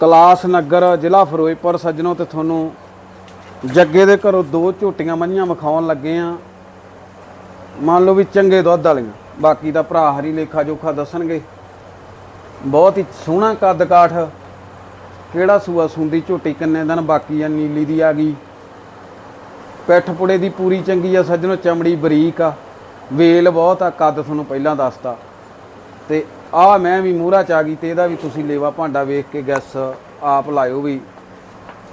Class ਨਗਰ, ਜ਼ਿਲ੍ਹਾ ਫਿਰੋਜ਼ਪੁਰ ਸੱਜਣੋ ਤੇ ਤੁਹਾਨੂੰ ਜੱਗੇ ਦੇ ਘਰੋਂ ਦੋ ਝੋਟੀਆਂ ਮੱਝਾਂ ਵਿਖਾਉਣ ਲੱਗੇ ਆ। ਮੰਨ ਲਓ ਵੀ ਚੰਗੇ ਦੁੱਧ ਵਾਲੀਆਂ। ਬਾਕੀ ਦਾ ਭਰਾ ਹਰੀ ਲੇਖਾ ਜੋਖਾ ਦੱਸਣਗੇ। ਬਹੁਤ ਹੀ ਸੋਹਣਾ ਕੱਦ ਕਾਠ। ਕਿਹੜਾ ਸੂਆ ਸੁੰਦੀ ਝੋਟੀ ਕਿੰਨੇ ਦਿਨ ਬਾਕੀ ਆ, ਨੀਲੀ ਦੀ ਆ ਗਈ। ਪਿੱਠ ਪੁੜੇ ਦੀ ਪੂਰੀ ਚੰਗੀ ਆ, ਸੱਜਣੋ ਚਮੜੀ ਬਰੀਕ ਆ। ਵੇਲ ਬਹੁਤ ਆ, ਕੱਦ ਤੁਹਾਨੂੰ ਪਹਿਲਾਂ ਦੱਸਤਾ। ਤੇ ਆ ਮੈਂ ਵੀ ਮੂਹਰਾ ਚ ਆ ਗਈ ਤੇ ਇਹਦਾ ਵੀ ਤੁਸੀਂ ਲੇਵਾ ਭਾਂਡਾ ਵੇਖ ਕੇ ਗੈਸ ਆਪ ਲਾਇਓ ਵੀ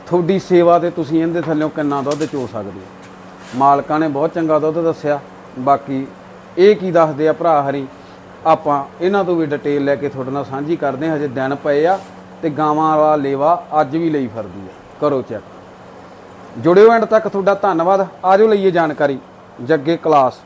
ਤੁਹਾਡੀ ਸੇਵਾ ਤੇ ਤੁਸੀਂ ਇਹਦੇ ਥੱਲੇੋਂ ਕਿੰਨਾ ਦੁੱਧ ਚੋ ਸਕਦੇ ਹੋ। ਮਾਲਕਾਂ ਨੇ ਬਹੁਤ ਚੰਗਾ ਦੁੱਧ ਦੱਸਿਆ। ਬਾਕੀ ਇਹ ਕੀ ਦੱਸਦੇ ਆ ਭਰਾ ਹਰੀ? ਆਪਾਂ ਇਹਨਾਂ ਤੋਂ ਵੀ ਡਿਟੇਲ ਲੈ ਕੇ ਤੁਹਾਡੇ ਨਾਲ ਸਾਂਝੀ ਕਰਦੇ ਹਾਂ, ਹਜੇ ਦਿਨ ਪਏ ਆ ਤੇ ਗਾਵਾਂ ਵਾਲਾ ਲੇਵਾ ਅੱਜ ਵੀ ਲਈ ਫਿਰਦੀ ਆ। ਕਰੋ ਚੈੱਕ ਜੁੜਿਓ ਐਂਡ ਤੱਕ ਤੁਹਾਡਾ ਧੰਨਵਾਦ। ਆਜੋ ਲਈਏ ਜਾਣਕਾਰੀ। ਜੱਗੇ ਕਲਾਸ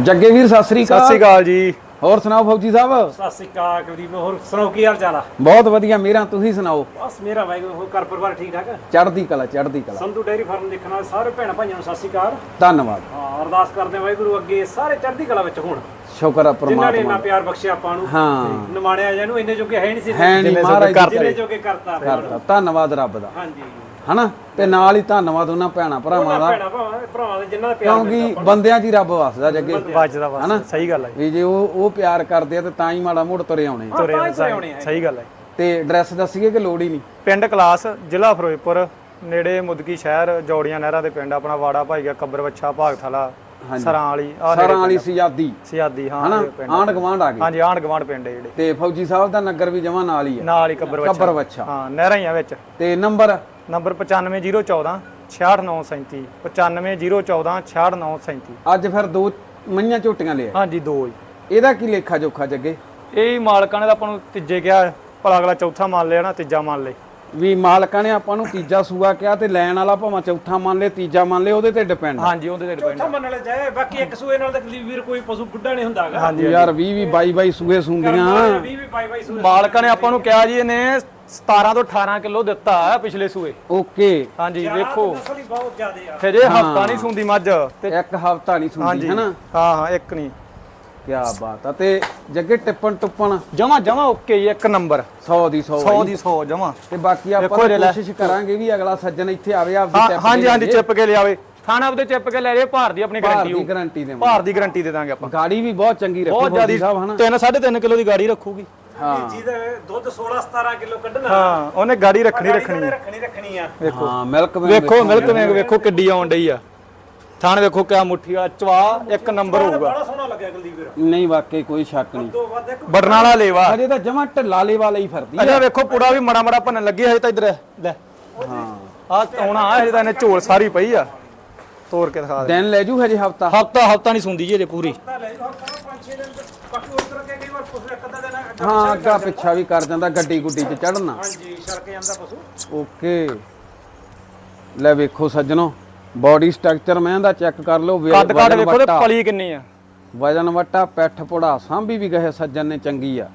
ਜੱਗੇ ਵੀਰ, ਸਤਿ ਸ੍ਰੀ ਸਤਿ ਸ਼੍ਰੀ ਅਕਾਲ ਜੀ। ਹੋਰ ਸੁਣਾਓ ਫੌਜੀ ਸਾਹਿਬ? ਸਤਿ ਸ੍ਰੀ ਅਕਾਲ ਕੁਲਦੀਪ ਹੋਰ ਸੁਣਾਓ ਕੀ ਹਾਲ ਚਾਲ ਆ? ਬਹੁਤ ਵਧੀਆ ਮੇਰਾ ਤੁਸੀਂ ਸੁਣਾਓ? ਬਸ ਮੇਰਾ ਵਾਹਿਗੁਰੂ ਹੋਰ ਘਰ ਪਰਿਵਾਰ ਠੀਕ ਠਾਕ? ਚੜ੍ਹਦੀ ਕਲਾ ਚੜ੍ਹਦੀ ਕਲਾ। ਸੰਧੂ ਡੇਅਰੀ ਫਾਰਮ ਦੇਖਣ ਵਾਲੇ ਸਾਰੇ ਭੈਣ ਭਾਈਆਂ ਨੂੰ ਸਤਿ ਸ੍ਰੀ ਅਕਾਲ। ਧੰਨਵਾਦ। ਹਾਂ ਅਰਦਾਸ ਕਰਦੇ ਹਾਂ ਵਾਹਿਗੁਰੂ ਅੱਗੇ ਸਾਰੇ ਚੜ੍ਹਦੀ ਕਲਾ ਵਿੱਚ ਹੋਣ। ਸ਼ੁਕਰ ਆ ਜਿਨ੍ਹਾਂ ਨੇ ਇੰਨਾ ਪ੍ਰਮਾਤਮਾ ਪਿਆਰ ਬਖਸ਼ਿਆ ਆਪਾਂ ਨੂੰ ਹਾਂ। ਨਿਮਾਣਿਆ ਜਾਨੂੰ ਇੰਨੇ ਜੋਗੇ ਹੈ ਨਹੀਂ ਸੀ। ਹੈ ਮਹਾਰਾਜ ਜੋਗੇ ਕਰਤਾ। ਕਰਤਾ ਧੰਨਵਾਦ ਰੱਬ ਦਾ। ਹਾਂਜੀ। ਹਨਾ? ਤੇ ਨਾਲ ਹੀ ਧੰਨਵਾਦ ਉਹਨਾਂ ਭੈਣਾ ਭਰਾਵਾਂ ਦਾ। ਭੈਣਾ ਭਾਵਾਂ ਭਰਾਵਾਂ ਦੇ ਜਿਨ੍ਹਾਂ ਦਾ ਪਿਆਰ ਕਿਉਂਕਿ ਬੰਦਿਆਂ 'ਚ ਹੀ ਰੱਬ ਵਸਦਾ ਜੱਗੇ। ਵੱਜਦਾ ਬਸ ਸਹੀ ਗੱਲ ਹੈ ਵੀ ਜੇ ਉਹ ਉਹ ਪਿਆਰ ਕਰਦੇ ਆ ਤੇ ਤਾਂ ਹੀ ਮਾੜਾ ਮੋੜ ਤੁਰੇ ਆਉਣੇ ਤੁਰੇ ਆਉਣੇ ਸਹੀ ਗੱਲ ਹੈ। ਤੇ ਐਡਰੈਸ ਦੱਸੀਏ ਕਿ ਲੋੜ ਹੀ ਨਹੀਂ? ਪਿੰਡ ਕਲਾਸ ਜ਼ਿਲ੍ਹਾ ਫਿਰੋਜ਼ਪੁਰ ਨੇੜੇ ਮੁਦਕੀ ਸ਼ਹਿਰ ਜੋੜੀਆਂ ਨਹਿਰਾਂ ਦੇ ਪਿੰਡ ਆਪਣਾ ਵਾੜਾ ਭਾਈਗਾ ਕੱਬਰ ਵੱਛਾ ਭਾਗ ਥਲਾ ਸਰਾਂ ਵਾਲੀ ਆਹ ਸਰਾਂ ਵਾਲੀ ਸਿਆਦੀ। ਸਿਆਦੀ ਹਾਂ ਹਨਾ? ਇਹ ਪਿੰਡ ਆਂਢ ਗਵਾਂਢ ਆ ਗਏ। ਹਾਂਜੀ ਆਂਢ ਗਵਾਂਢ ਪਿੰਡ ਹੈ ਜਿਹੜੇ। ਤੇ ਫੌਜੀ ਸਾਹਿਬ ਦਾ ਨਗਰ ਵੀ ਜਮਾ ਨਾਲ ਹੀ ਆ। ਨਾਲ ਹੀ ਕੱਬਰ ਵੱਛਾ ਕੱਬਰ ਵੱਛਾ ਹਾਂ ਨਹਿਰਾਂ ਹੀ ਆ ਵਿੱਚ। ਤੇ ਨੰਬਰ? ਨੰਬਰ 95014 66937 95014 66937 ਅੱਜ ਫਿਰ ਦੋ ਮਈਆਂ ਝੋਟੀਆਂ ਲਿਆ। ਹਾਂਜੀ ਦੋ ਹੀ। ਇਹਦਾ ਕੀ ਲੇਖਾ ਜੋਖਾ ਜੱਗੇ? ਇਹ ਹੀ ਮਾਲਕਾਂ ਨੇ ਤਾਂ ਆਪਾਂ ਨੂੰ ਤੀਜੇ ਕਿਹਾ ਭਲਾ ਅਗਲਾ ਚੌਥਾ ਮੰਨ ਲਿਆ ਨਾ ਤੀਜਾ ਮੰਨ ਲੇ। ਵੀ ਮਾਲਕਾਂ ਨੇ ਆਪਾਂ ਨੂੰ ਤੀਜਾ ਸੂਆ ਕਿਹਾ ਤੇ ਲੈਣ ਵਾਲਾ ਭਾਵੇਂ ਚੌਥਾ ਮੰਨ ਲੇ ਤੀਜਾ ਮੰਨ ਲੇ ਉਹਦੇ ਤੇ ਡਿਪੈਂਡ ਹਾਂਜੀ ਉਹਦੇ ਤੇ ਡਿਪੈਂਡ ਚੌਥਾ ਮੰਨ ਲੈ ਜਾਏ ਬਾਕੀ ਇੱਕ ਸੂਏ ਨਾਲ ਤਾਂ ਵੀਰ ਕੋਈ ਪਸ਼ੂ ਬੁੱਢਾ ਨਹੀਂ ਹੁੰਦਾਗਾ ਹਾਂਜੀ ਯਾਰ 20 20 22 22 ਸੂਏ ਸੁੰਦੀਆਂ 20 ਵੀ ਬਾਈ ਬਾਈ ਸੂਏ ਮਾਲਕਾਂ ਨੇ ਆਪਾਂ ਨੂੰ ਕਿਹਾ ਜੀ ਇਹਨੇ 17 ਤੋਂ 18 ਕਿਲੋ ਦਿੱਤਾ ਹੈ ਪਿਛਲੇ ਸੂਏ। ਓਕੇ। ਹਾਂਜੀ ਵੇਖੋ। ਨਸਲ ਹੀ ਬਹੁਤ ਜ਼ਿਆਦੇ ਆ। ਫਿਰ ਇਹ ਹਫਤਾ ਨਹੀਂ ਸੁੰਦੀ ਮੱਝ ਤੇ ਇੱਕ ਹਫਤਾ ਨਹੀਂ ਸੁੰਦੀ ਹਾਂਜੀ। ਹੈਨਾ? ਹਾਂ ਹਾਂ ਇੱਕ ਨਹੀਂ। ਕੀ ਬਾਤ ਆ ਤੇ ਜੱਗੇ ਟਿੱਪਣ ਟੁੱਪਣ? ਜਮਾ ਜਮਾ ਓਕੇ ਜੀ ਇੱਕ ਨੰਬਰ। 100 ਦੀ 100 100 ਦੀ 100 ਜਮਾ। ਤੇ ਬਾਕੀ ਆਪਾਂ। ਕੋਸ਼ਿਸ਼ ਕਰਾਂਗੇ ਵੀ ਅਗਲਾ ਸੱਜਣ ਇੱਥੇ ਆਵੇ ਆਪਦੀ ਹਾਂ ਟਿੱਪ ਹਾਂਜੀ ਹਾਂਜੀ ਚਿੱਪ ਕੇ ਲਿਆਵੇ। ਥਾਣਾ ਆਪਦੇ ਚਿੱਪ ਕੇ ਲੈ ਜੇ ਭਾਰ ਦੀ ਆਪਣੀ ਭਾਰ ਗਾਰੰਟੀ ਦੀ ਹੋਊ। ਗਾਰੰਟੀ ਦੇ ਭਾਰ ਦੀ ਗਾਰੰਟੀ ਦੇ ਦਾਂਗੇ ਆਪਾਂ। ਗਾੜੀ ਵੀ ਬਹੁਤ ਚੰਗੀ ਰੱਖੋ ਬਹੁਤ ਜ਼ਿਆਦੀ ਸਾਹਿਬ ਹਨਾ? 3 3.5 ਕਿਲੋ ਦੀ ਗਾੜੀ ਰੱਖੂਗੀ। ਹਾਂ। ਜਿਹਦਾ ਦੁੱਧ 16 17 ਕਿਲੋ ਕੱਢਣਾ। ਹਾਂ ਉਹਨੇ ਗਾੜੀ ਰੱਖਣੀ ਰੱਖਣੀ। ਰੱਖਣੀ ਰੱਖਣੀ ਆ। ਵੇਖੋ। ਹਾਂ ਮਿਲਕ ਵੇਖੋ ਮਿਲਕ ਵੇਂਗ ਵੇਖੋ ਕਿੱਡੀ ਆਉਣ ਡਈ ਆ। ਥਾਣ ਵੇਖੋ ਕਿਆ ਮੁੱਠੀ ਆ ਚਵਾ ਇੱਕ ਨੰਬਰ ਹੋਊਗਾ। ਬੜਾ ਸੋਹਣਾ ਲੱਗਿਆ ਕੁਲਦੀਪ ਵੀਰ। ਨਹੀਂ ਵਾਕਈ ਕੋਈ ਸ਼ੱਕ ਨਹੀਂ। ਦੋ ਵੱਧ ਇੱਕ ਬਟਨ ਵਾਲਾ ਲੇਵਾ। ਅਜੇ ਤਾਂ ਜਮਾ ਢਿੱਲਾ ਵਾਲਾ ਲਈ ਫਿਰਦੀ ਆ। ਅੱਛਾ ਵੇਖੋ ਪੁੜਾ ਵੀ ਮੜਾ ਮੜਾ ਭੰਨਣ ਲੱਗੀ ਹਜੇ ਤਾਂ ਇਧਰ। ਲੈ। ਹਾਂ। ਆ ਆਉਣਾ ਆ ਹਜੇ ਤਾਂ ਇਹਨੇ ਝੋਲ ਸਾਰੀ ਪਈ ਆ। ਤੋੜ ਕੇ ਦਿਖਾ ਦੇ। ਦਿਨ ਲੈ ਜੂ ਹਜੇ ਹਫਤਾ। ਹਫਤਾ ਹਫਤਾ ਨਹੀਂ ਸੁੰਦੀ ਜੀ ਇਹਦੇ ਪੂਰੀ। ਤਾਂ ਲੈ ਹਫਤਾ ਪੰਜ ਛੇ ਦਿਨ ਬਾਕੀ ਉਤਰ ਕੇ ਕਈ ਵਾਰ ਪੁੱਛ ਇੱਕ ਅੱਧਾ ਦਿਨ ਅੱਗਾ ਹਾਂ ਅੱਗਾ ਪਿੱਛਾ ਵੀ ਕਰ ਜਾਂਦਾ ਗੱਡੀ ਗੁੱਡੀ 'ਚ ਚੜਨਾ ਹਾਂਜੀ ਸੜਕ ਜਾਂਦਾ ਪਸ਼ੂ। ਓਕੇ। ਲੈ ਵੇਖੋ ਸੱਜਣੋ ਬਾਡੀ ਸਟਰਕਚਰ ਮੈਂ ਦਾ ਚੈੱਕ ਕਰ ਲਓ ਕੱਦ ਕੱਦ ਵਜ਼ਨ ਵੇਖੋ ਤੇ ਵੱਟਾ, ਪਲੀ ਕਿੰਨੀ ਆ। ਵਜਨ ਵਟਾ ਪੈਠ ਪੁੜਾ ਸਾਂਭੀ ਵੀ ਗਏ ਸੱਜਣ ਨੇ ਚੰਗੀ ਆ।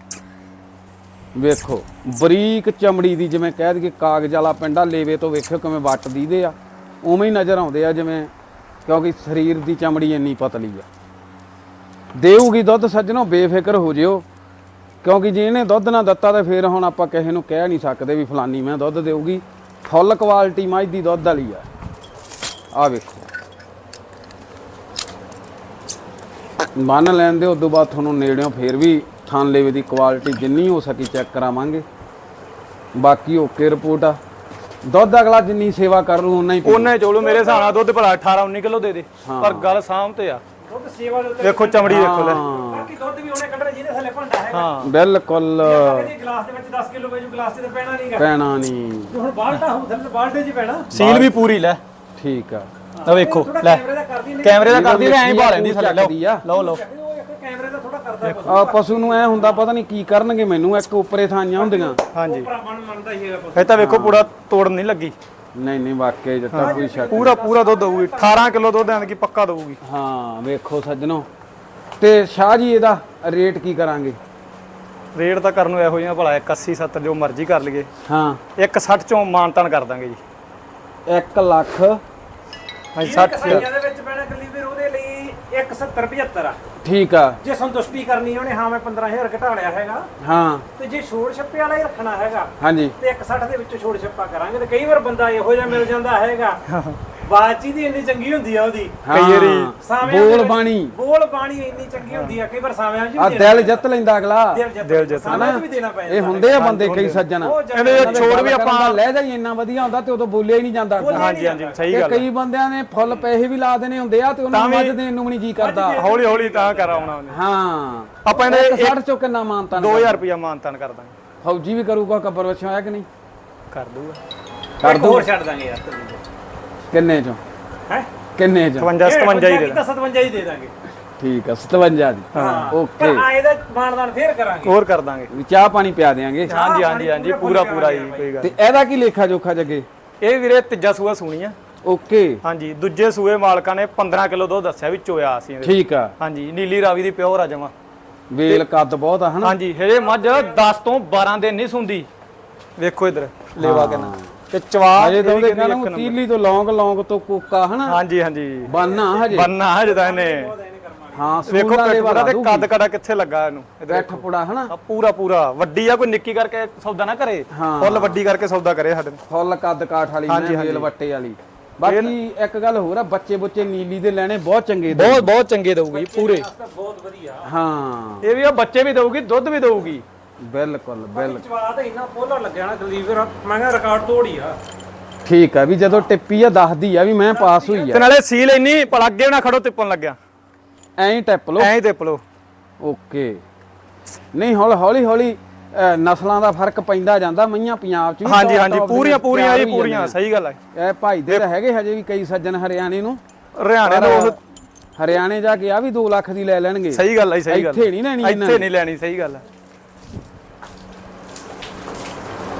ਵੇਖੋ ਬਰੀਕ ਚਮੜੀ ਦੀ ਜਿਵੇਂ ਕਹਿ ਦਈਏ ਕਾਗਜ਼ ਵਾਲਾ ਪਿੰਡਾ ਲੇਵੇ ਤੋਂ ਵੇਖਿਓ ਕਿਵੇਂ ਵੱਟ ਦੀਦੇ ਆ। ਉਵੇਂ ਹੀ ਨਜ਼ਰ ਆਉਂਦੇ ਆ ਜਿਵੇਂ ਕਿਉਂਕਿ ਸਰੀਰ ਦੀ ਚਮੜੀ ਇੰਨੀ ਪਤਲੀ ਆ। ਦੇਊਗੀ ਦੁੱਧ ਸੱਜਣੋ ਬੇਫਿਕਰ ਹੋ ਜਿਓ। ਕਿਉਂਕਿ ਜੇ ਇਹਨੇ ਦੁੱਧ ਨਾ ਦਿੱਤਾ ਤਾਂ ਫੇਰ ਹੁਣ ਆਪਾਂ ਕਿਸੇ ਨੂੰ ਕਹਿ ਨਹੀਂ ਸਕਦੇ ਵੀ ਫਲਾਨੀ ਮੈਂ ਦੁੱਧ ਦੇਊਗੀ। ਫੁੱਲ ਕੁਆਲਿਟੀ ਮੱਝ ਦੀ ਦੁੱਧ ਵਾਲੀ ਆ। ਆ ਵੇਖੋ। ਮੰਨ ਲੈਂਦੇ ਉਸ ਤੋਂ ਬਾਅਦ ਤੁਹਾਨੂੰ ਨੇੜਿਓਂ ਫੇਰ ਵੀ ਥਾਨ ਲੇਵੇ ਦੀ ਕੁਆਲਿਟੀ ਜਿੰਨੀ ਹੋ ਸਕੀ ਚੈੱਕ ਕਰਾਵਾਂਗੇ। ਬਾਕੀ ਓਕੇ ਰਿਪੋਰਟ ਆ। ਦੁੱਧ ਅਗਲਾ ਜਿੰਨੀ ਸੇਵਾ ਕਰ ਲੂ ਉਨਾ ਹੀ ਪੀਊ। ਉਹਨੇ ਚੋਲੋ ਮੇਰੇ ਹਿਸਾਬ ਨਾਲ ਦੁੱਧ ਭਲਾ 18 19 ਕਿਲੋ ਦੇ ਦੇ। ਪਰ ਗੱਲ ਸਾਂਭ ਤੇ ਆ। ਦੁੱਧ ਸੇਵਾ ਦੇ ਉੱਤੇ ਵੇਖੋ ਚਮੜੀ ਵੇਖੋ ਲੈ। ਹਾਂ ਦੁੱਧ ਵੀ ਉਹਨੇ ਕੱਢਣਾ ਜਿਹਦੇ ਥੱਲੇ ਭਾਂਡਾ ਹੈ ਹਾਂ। ਬਿਲਕੁਲ। ਕਹਿੰਦੇ ਗਲਾਸ ਦੇ ਵਿੱਚ 10 ਕਿਲੋ ਵੇਜੂ ਗਲਾਸ 'ਚ ਤਾਂ ਪੈਣਾ ਨਹੀਂਗਾ ਪੈਣਾ ਨਹੀਂ ਹੁਣ ਬਾਲਟਾ ਹੋਊ ਥੱਲੇ ਬਾਲਟੇ 'ਚ ਹੀ ਪੈਣਾ। ਸੀਲ ਵੀ ਪੂਰੀ ਲੈ। ਠੀਕ ਆ। ਆ ਵੇਖੋ ਲੈ। ਕੈਮਰੇ ਦਾ ਕਰਦੀ ਨਹੀਂ ਕੈਮਰੇ ਦਾ ਕਰਦੀ ਐਂ ਭਾਲ ਲੈਂਦੀ ਥੱਲੇ। ਲਓ ਲਓ ਉਹ ਇੱਕ ਕੈਮਰੇ ਦਾ ਥੋੜਾ ਕਰਦੀ ਆ ਪਸ਼ੂ ਨੂੰ ਐ ਹੁੰਦਾ ਪਤਾ ਨਹੀਂ ਕੀ ਕਰਨਗੇ ਮੈਨੂੰ ਇੱਕ ਉੱਪਰੇ ਥਾਈਆਂ ਹੁੰਦੀਆਂ। ਹਾਂਜੀ। ਭਰਾ ਮਨ ਮੰਨਦਾ ਹੀ ਹੈਗਾ ਪੁੱਤ ਇਹ ਤਾਂ ਵੇਖੋ ਪੂਰਾ ਤੋੜਨ ਨਹੀਂ ਲੱਗੀ। ਨਹੀਂ ਨਹੀਂ ਵਾਕਈ ਜੱਟਾ ਕੋਈ ਸ਼ੱਕ ਪੂਰਾ ਪੂਰਾ ਦੁੱਧ ਦਊਗੀ 18 ਕਿਲੋ ਦੁੱਧ ਐਂ ਕੀ ਪੱਕਾ ਦਊਗੀ। ਹਾਂ ਵੇਖੋ ਸੱਜਣੋ। ਤੇ ਸ਼ਾਹ ਜੀ ਇਹਦਾ ਰੇਟ ਕੀ ਕਰਾਂਗੇ? ਰੇਟ ਤਾਂ ਕਰਨ ਨੂੰ ਇਹੋ ਜਿਹਾ ਭਲਾ 81 70 ਜੋ ਮਰਜ਼ੀ ਕਰ ਲਈਏ। ਹਾਂ। 160 ਚੋਂ ਮਾਨਤਨ ਕਰ ਦਾਂਗੇ ਜੀ। 1 ਲੱਖ। ਹਾਂਜੀ ਇਹ 60 ਕਸਾਈਆਂ ਦੇ ਵਿੱਚ ਪੈਣਾ ਕੱਲੀ ਵੀਰ ਉਹਦੇ ਲਈ 170 75 ਆ। ਠੀਕ ਆ। ਜੇ ਸੰਤੁਸ਼ਟੀ ਕਰਨੀ ਉਹਨੇ ਹਾਂ ਮੈਂ 15000 ਘਟਾ ਲਿਆ ਹੈਗਾ। ਹਾਂ। ਤੇ ਜੇ ਛੋੜ ਛੱਪੇ ਵਾਲਾ ਹੀ ਰੱਖਣਾ ਹੈਗਾ ਹਾਂਜੀ। ਤੇ 160 ਦੇ ਵਿੱਚੋਂ ਛੋੜ ਛੱਪਾ ਕਰਾਂਗੇ ਤੇ ਕਈ ਵਾਰ ਬੰਦਾ ਇਹੋ ਜਿਹਾ ਮਿਲ ਜਾਂਦਾ ਹੈਗਾ। ਬਾਤਚੀਤ ਹੀ ਇੰਨੀ ਚੰਗੀ ਹੁੰਦੀ ਆ ਉਹਦੀ। ਹਾਂ, ਵਾਰੀ ਸਾਵਿਆਂ ਦੇ ਬੋਲ ਬਾਣੀ। ਬੋਲ ਬਾਣੀ ਇੰਨੀ ਚੰਗੀ ਹੁੰਦੀ ਆ ਕਈ ਵਾਰ ਸਾਵਿਆਂ ਚ ਆ ਦਿਲ ਜਿੱਤ ਲੈਂਦਾ ਅਗਲਾ। ਦਿਲ ਜਿੱਤ ਸਾਵਿਆਂ ਚ ਵੀ ਦੇਣਾ ਪੈ ਇਹ ਹੁੰਦੇ ਆ ਬੰਦੇ ਕਈ ਸੱਜਣ। ਉਹ ਇਹਦੇ ਜਾਂਦਾ ਛੋੜ ਵੀ ਆਪਾਂ ਲੈ ਜਾਈ ਇੰਨਾ ਵਧੀਆ ਹੁੰਦਾ ਤੇ ਉਦੋਂ ਬੋਲਿਆ ਹੀ ਨਹੀਂ ਜਾਂਦਾ ਹਾਂਜੀ ਹਾਂਜੀ ਸਹੀ ਤੇ ਗੱਲ ਕਈ ਬੰਦਿਆਂ ਨੇ ਫੁੱਲ ਪੈਸੇ ਵੀ ਲਾ ਦੇਣੇ ਹੁੰਦੇ ਆ ਤੇ ਉਹਨਾਂ ਨੂੰ ਮੱਝ ਦੇਣ ਨੂੰ ਵੀ ਨਹੀਂ ਜੀ ਕਰਦਾ। ਹੌਲੀ ਹੌਲੀ ਤਾਂ ਕਰ ਆਉਣਾ ਉਹਨੇ। ਹਾਂ। ਆਪਾਂ ਇਹਦੇ 60 ਚੋਂ ਕਿੰਨਾ ਮਾਨਤਾ 2000 ਰੁਪਇਆ ਮਾਨਤਨ ਕਰ ਦਾਂਗੇ। ਫੌਜੀ ਵੀ ਕਰੂਗਾ ਕਬਰ ਵਿੱਚ ਹੋਇਆ ਕਿ ਨਹੀਂ? ਕਰ ਦੂਗਾ। ਕਰ ਇੱਕ ਦੂ ਹੋਰ ਛੱਡ ਦਾਂਗੇ ਯਾਰ ਕਿੰਨੇ ਚੋਂ? ਹੈ? ਕਿੰਨੇ ਚੋਂ? 55 57 ਹੀ ਦੇ ਤਾਂ 57 ਹੀ ਦੇ ਦਾਂਗੇ। ਠੀਕ ਆ 57 ਦੀ। ਹਾਂ। ਓਕੇ ਪਰ ਆਏ ਦਾ ਮਾਨਦਾਨ ਫੇਰ ਕਰਾਂਗੇ। ਹੋਰ ਕਰ ਦਾਂਗੇ। ਵੀ ਚਾਹ ਪਾਣੀ ਪਿਆ ਦੇਾਂਗੇ ਹਾਂਜੀ ਹਾਂਜੀ ਹਾਂਜੀ ਪੂਰਾ ਪੂਰਾ ਜੀ ਕੋਈ ਗੱਲ ਤੇ ਇਹਦਾ ਕੀ ਲੇਖਾ ਜੋਖਾ ਜੱਗੇ? ਇਹ ਵੀਰੇ ਤੀਜਾ ਸੂਆ ਸੁਣੀ ਆ। ਓਕੇ। ਹਾਂਜੀ ਦੂਜੇ ਸੂਏ ਮਾਲਕਾਂ ਨੇ 15 ਕਿਲੋ ਦੁੱਧ ਦੱਸਿਆ ਵੀ ਚੋਇਆ ਸੀ ਇਹਦੇ। ਠੀਕ ਆ। ਹਾਂਜੀ ਨੀਲੀ ਰਾਵੀ ਦੀ ਪਿਓਰ ਆ ਜਮਾ। ਵੇਲ ਕੱਦ ਬਹੁਤ ਆ ਹਨਾ? ਹਾਂਜੀ ਹਜੇ ਮੱਝ 10 ਤੋਂ 12 ਦਿਨ ਨਹੀਂ ਸੁੰਦੀ। ਵੇਖੋ ਇਧਰ ਲੇਵਾ ਕਿੰਨਾ। ਤੇ ਚਵਾ ਹਜੇ ਤਾਂ ਉਹਦੇ ਕਹਿੰਦੀ। ਤੀਲੀ ਤੋਂ ਲੌਂਗ ਲੌਂਗ ਤੋਂ ਕੋਕਾ ਹਨਾ? ਹਾਂਜੀ ਹਾਂਜੀ। ਬਾਨਾ ਹਜੇ। ਬੰਨਾ ਹਜੇ ਤਾਂ ਇਹਨੇ। ਹਾਂ ਵੇਖੋ ਪੂਰਾ ਤੇ ਵਾਲਾ ਕੱਦ ਕੜਾ ਕਿੱਥੇ ਲੱਗਾ ਇਹਨੂੰ? ਇਧਰ ਬੈਠ ਪੁੜਾ ਹਨਾ? ਪੂਰਾ ਪੂਰਾ। ਵੱਡੀ ਆ ਕੋਈ ਨਿੱਕੀ ਕਰਕੇ ਸੌਦਾ ਨਾ ਕਰੇ। ਫੁੱਲ ਵੱਡੀ ਕਰਕੇ ਸੌਦਾ ਕਰੇ ਸਾਡੇ। ਫੁੱਲ ਕੱਦ ਕਾਠ ਵਾਲੀ ਮੈਂ ਵੇਲ ਵੱਟੇ ਵਾਲੀ। ਬਾਕੀ ਇੱਕ ਗੱਲ ਹੋਰ ਆ ਬੱਚੇ ਬੁੱਚੇ ਨੀਲੀ ਦੇ ਲੈਣੇ ਬਹੁਤ ਚੰਗੇ ਦੇ ਬਹੁਤ ਬਹੁਤ ਚੰਗੇ ਦਊਗੀ ਪੂਰੇ। ਬਹੁਤ ਵਧੀਆ। ਹਾਂ। ਇਹ ਵੀ ਆ ਬੱਚੇ ਵੀ ਦਊਗੀ ਦੁੱਧ ਵੀ ਦਊਗੀ। ਬਿਲਕੁਲ ਬਿਲਕੁਲ। ਚਵਾ ਤਾਂ ਇੰਨਾ ਪੋਲਾ ਲੱਗਿਆ ਨਾ ਦਲੀਪ ਵੀਰ ਮੈਂ ਕਿਹਾ ਰਿਕਾਰਡ ਤੋੜੀ ਆ। ਠੀਕ ਆ ਵੀ ਜਦੋਂ ਟਿੱਪੀ ਆ ਦੱਸਦੀ ਆ ਵੀ ਮੈਂ ਪਾਸ ਹੋਈ ਤੇ ਆ ਨਾਲੇ ਸੀਲ ਇੰਨੀ ਭਲਾ ਅੱਗੇ ਨਾ ਖੜੋ ਤਿੱਪਣ ਲੱਗਿਆ। ਐਂ ਹੀ ਟਿੱਪ ਲੋ ਐਂ ਹੀ ਤਿੱਪ ਲੋ ਓਕੇ। ਨਹੀਂ ਹੌਲੀ ਹੌਲੀ ਹੌਲੀ ਨਸਲਾਂ ਦਾ ਫ਼ਰਕ ਪੈਂਦਾ ਜਾਂਦਾ ਮਈਆਂ ਪੰਜਾਬ ਚ ਵੀ ਹਾਂਜੀ top ਹਾਂਜੀ top ਪੂਰੀਆਂ ਪੂਰੀਆਂ ਜੀ ਹੋਈ ਪੂਰੀਆਂ ਸਹੀ ਗੱਲ ਹੈ। ਇਹ ਭਾਈ ਦੇ ਤਾਂ ਹੈਗੇ ਹਜੇ ਵੀ ਕਈ ਸੱਜਣ ਹਰਿਆਣੇ ਨੂੰ। ਹਰਿਆਣੇ ਪਰ ਹਰਿਆਣੇ ਜਾ ਕੇ ਆ ਵੀ 2 ਲੱਖ ਦੀ ਲੈ ਲੈਣਗੇ। ਸਹੀ ਗੱਲ ਹੈ ਸਹੀ ਗੱਲ ਇੱਥੇ ਨਹੀਂ ਲੈਣੀ ਇਹਨਾਂ ਇੱਥੇ ਨੇ। ਨਹੀਂ ਲੈਣੀ ਸਹੀ ਗੱਲ ਹੈ ਤੇਰੀ ਨਾਂ ਚੱਲਦਾ ਨਾ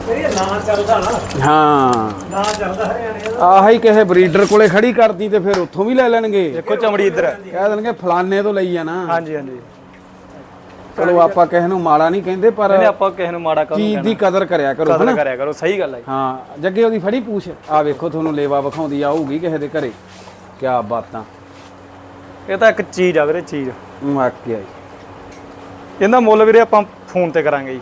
ਹਾਂ। ਨਾਂ ਚੱਲਦਾ ਹਰਿਆਣੇ ਦਾ। ਆਹੀ ਕਿਸੇ ਬਰੀਡਰ ਕੋਲੇ ਖੜੀ ਕਰਦੀ ਤੇ ਫਿਰ ਉੱਥੋਂ ਵੀ ਲੈ ਲੈਣਗੇ। ਦੇਖੋ ਚਮੜੀ ਇੱਧਰ ਹੈ। ਕਹਿ ਦੇਣਗੇ ਫਲਾਨੇ ਤੋਂ ਲਈ ਆ ਨਾ। ਹਾਂਜੀ ਹਾਂਜੀ। ਚਲੋ ਆਪਾਂ ਕਿਸੇ ਨੂੰ ਮਾੜਾ ਨਹੀਂ ਕਹਿੰਦੇ ਪਰ ਇਹਨੇ ਆਪਾਂ ਕਿਸੇ ਨੂੰ ਮਾੜਾ ਕਰੂ ਚੀਜ਼ ਦੀ ਕਦਰ ਕਰਿਆ ਕਰੋ ਕਦਰ ਹਨਾ? ਕਰਿਆ ਕਰੋ ਸਹੀ ਗੱਲ ਹੈ ਹਾਂ ਜੱਗੇ ਉਹਦੀ ਫੜੀ ਪੂਛ। ਆ ਵੇਖੋ ਤੁਹਾਨੂੰ ਲੇਵਾ ਵਿਖਾਉਂਦੀ ਆਊਗੀ ਕਿਸੇ ਦੇ ਘਰੇ। ਕੀ ਬਾਤਾਂ। ਇਹ ਤਾਂ ਇੱਕ ਚੀਜ਼ ਆ ਵੀਰੇ ਚੀਜ਼। ਵਾਕਿਆ ਹੀ ਇਹਦਾ ਮੁੱਲ ਵੀਰੇ ਆਪਾਂ ਫੋਨ ਤੇ ਕਰਾਂਗੇ ਜੀ।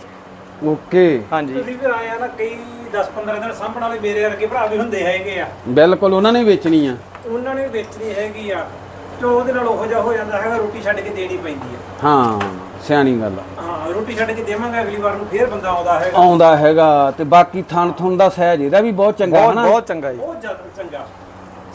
ਓਕੇ। ਹਾਂਜੀ। ਦਲੀਪ ਵੀਰ ਆਏ ਆ ਨਾ ਕਈ 10 15 ਦਿਨ ਸਾਂਭਣ ਵਾਲੇ ਮੇਰੇ ਵਰਗੇ ਭਰਾ ਵੀ ਹੁੰਦੇ ਹੈਗੇ ਆ। ਬਿਲਕੁਲ ਉਹਨਾਂ ਨੇ ਵੇਚਣੀ ਆ। ਉਹਨਾਂ ਨੇ ਵੇਚਣੀ ਹੈਗੀ ਆ ਤੇ ਉਹਦੇ ਨਾਲ ਉਹੋ ਜਿਹਾ ਹੋ ਜਾਂਦਾ ਹੈਗਾ ਰੋਟੀ ਛੱਡ ਕੇ ਦੇਣੀ ਪੈਂਦੀ ਆ। ਹਾਂ ਸਿਆਣੀ ਗੱਲ ਆ। ਹਾਂ ਰੋਟੀ ਛੱਡ ਕੇ ਦੇਵਾਂਗੇ ਅਗਲੀ ਵਾਰ ਨੂੰ ਫੇਰ ਬੰਦਾ ਆਉਂਦਾ ਹੈਗਾ। ਆਉਂਦਾ ਹੈਗਾ ਤੇ ਬਾਕੀ ਥਣ ਥੁਣ ਦਾ ਸਹਿਜ ਇਹਦਾ ਵੀ ਬਹੁਤ ਚੰਗਾ ਬਹੁਤ ਹਨਾ? ਬਹੁਤ ਚੰਗਾ ਜੀ। ਬਹੁਤ ਜ਼ਿਆਦਾ ਚੰਗਾ।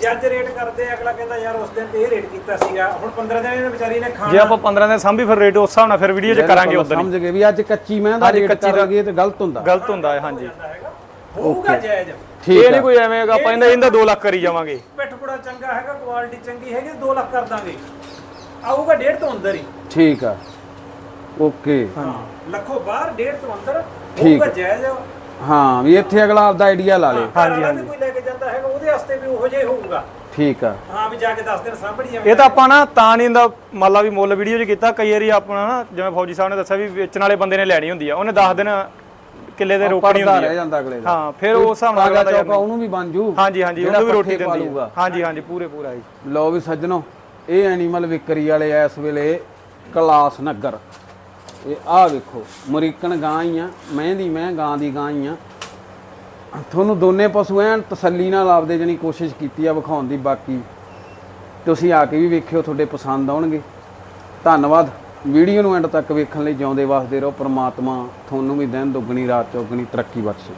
ਜੇ ਅੱਜ ਰੇਟ ਕਰਦੇ ਆ, ਅਗਲਾ ਕਹਿੰਦਾ ਯਾਰ ਉਸ ਦਿਨ ਤੇ ਇਹ ਰੇਟ ਕੀਤਾ ਸੀਗਾ। ਹੁਣ 15 ਦਿਨ ਇਹਨੇ ਵਿਚਾਰੀ ਨੇ ਜੇ ਖਾਣਾ ਆਪਾਂ 15 ਦਿਨ ਸਾਂਭੀ ਫਿਰ ਰੇਟ ਉਸ ਹਿਸਾਬ ਨਾਲ ਫਿਰ ਵੀਡੀਓ 'ਚ ਕਰਾਂਗੇ ਉਦੋਂ ਹੀ। ਸਮਝ ਗਏ ਵੀ ਅੱਜ ਕੱਚੀ ਮੈਂ ਦਾ ਅੱਜ ਰੇਟ ਕੱਚੀ ਕਰ ਦਾ- ਲਈਏ ਤੇ ਗਲਤ ਹੁੰਦਾ। ਗਲਤ ਹੁੰਦਾ ਹੈ ਹਾਂਜੀ। ਹੈਗਾ। ਹੋਊਗਾ ਜਾਇਜ਼। ਇਹ ਠੀਕ ਨਹੀਂ ਕੋਈ ਐਵੇਂ ਹੈਗਾ ਆਪਾਂ ਇਹਦਾ ਇਹਦਾ 2 ਲੱਖ ਕਰੀ ਜਾਵਾਂਗੇ। ਪਿੱਠ ਪੁੜਾ ਚੰਗਾ ਹੈਗਾ ਕੁਆਲਿਟੀ ਚੰਗੀ ਹੈਗੀ 2 ਲੱਖ ਕਰ ਦਾਂਗੇ। ਆਊਗਾ ਡੇਢ ਤੋਂ ਅੰਦਰ ਹੀ। ਠੀਕ ਆ। ਓਕੇ। ਹਾਂ ਲੱਖੋਂ ਬਾਹਰ ਡੇਢ ਤੋਂ ਅੰਦਰ। ਠੀਕ। ਹੋਊਗਾ ਜਾਇਜ਼। ਹਾਂ ਵੀ ਇੱਥੇ ਅਗਲਾ ਆਪਦਾ ਆਈਡੀਆ ਲਾ ਲੇ। ਹਾਂਜੀ ਹਾਂਜੀ ਕੋਈ ਲੈ ਵਾਸਤੇ ਵੀ ਉਹੋ ਜਿਹਾ ਹੀ ਹੋਊਗਾ। ਠੀਕ ਆ। ਹਾਂ ਵੀ ਜਾ ਕੇ 10 ਦਿਨ ਸਾਂਭਣੀ ਜਾਵੇ ਇਹ ਤਾਂ ਆਪਾਂ ਨਾ ਤਾਂ ਨਹੀਂ ਇਹਦਾ ਮੰਨ ਲਾ ਵੀ ਮੁੱਲ ਵੀਡੀਓ 'ਚ ਕੀਤਾ ਕਈ ਵਾਰੀ ਆਪਣਾ ਨਾ ਜਿਵੇਂ ਫੌਜੀ ਸਾਹਿਬ ਨੇ ਦੱਸਿਆ ਵੀ ਵੇਚਣ ਵਾਲੇ ਬੰਦੇ ਨੇ ਲੈਣੀ ਹੁੰਦੀ ਆ ਉਹਨੇ 10 ਦਿਨ ਕਿੱਲੇ ਦੇ ਰੋਕਣੀ ਹੁੰਦੀ ਰਹਿ ਆ ਜਾਂਦਾ ਅਗਲੇ ਦਾ। ਹਾਂ ਫਿਰ ਉਸ ਹਿਸਾਬ ਨਾਲ ਅਗਲਾ ਚੌਕਾ ਉਹਨੂੰ ਵੀ ਬਣ ਜੂ। ਹਾਂਜੀ ਹਾਂਜੀ ਜਿਹੜਾ ਉਹਨੂੰ ਵੀ ਰੋਟੀ ਪੱਠੇ ਦਿੰਦੀ। ਆ। ਹਾਂਜੀ ਹਾਂਜੀ ਪੂਰੇ ਪੂਰਾ ਜੀ। ਲਓ ਵੀ ਸੱਜਣੋ ਇਹ ਐਨੀਮਲ ਵਿਕਰੀ ਵਾਲੇ ਇਸ ਵੇਲੇ ਕਲਾਸ ਨਗਰ। ਇਹ ਆਹ ਵੇਖੋ ਅਮਰੀਕਨ ਗਾਂ ਹੀ ਆ ਮੈਂ ਦੀ ਮੈਂ ਗਾਂ ਦੀ ਗਾਂ ਹੀ ਆ ਤੁਹਾਨੂੰ ਦੋਨੇ ਪਸ਼ੂ ਐਨ ਤਸੱਲੀ ਨਾਲ ਆਪਦੇ ਜਣੀ ਕੋਸ਼ਿਸ਼ ਕੀਤੀ ਆ ਵਿਖਾਉਣ ਦੀ, ਬਾਕੀ ਤੁਸੀਂ ਆ ਕੇ ਵੀ ਵੇਖਿਓ, ਤੁਹਾਡੇ ਪਸੰਦ ਆਉਣਗੇ। ਧੰਨਵਾਦ। ਵੀਡੀਓ ਨੂੰ ਐਂਡ ਤੱਕ ਵੇਖਣ ਲਈ ਜਿਉਂਦੇ ਵਸਦੇ ਰਹੋ। ਪ੍ਰਮਾਤਮਾ ਤੁਹਾਨੂੰ ਵੀ ਦਿਨ ਦੁੱਗਣੀ ਰਾਤ ਚੌਗਣੀ ਤਰੱਕੀ ਬਖਸ਼ੇ।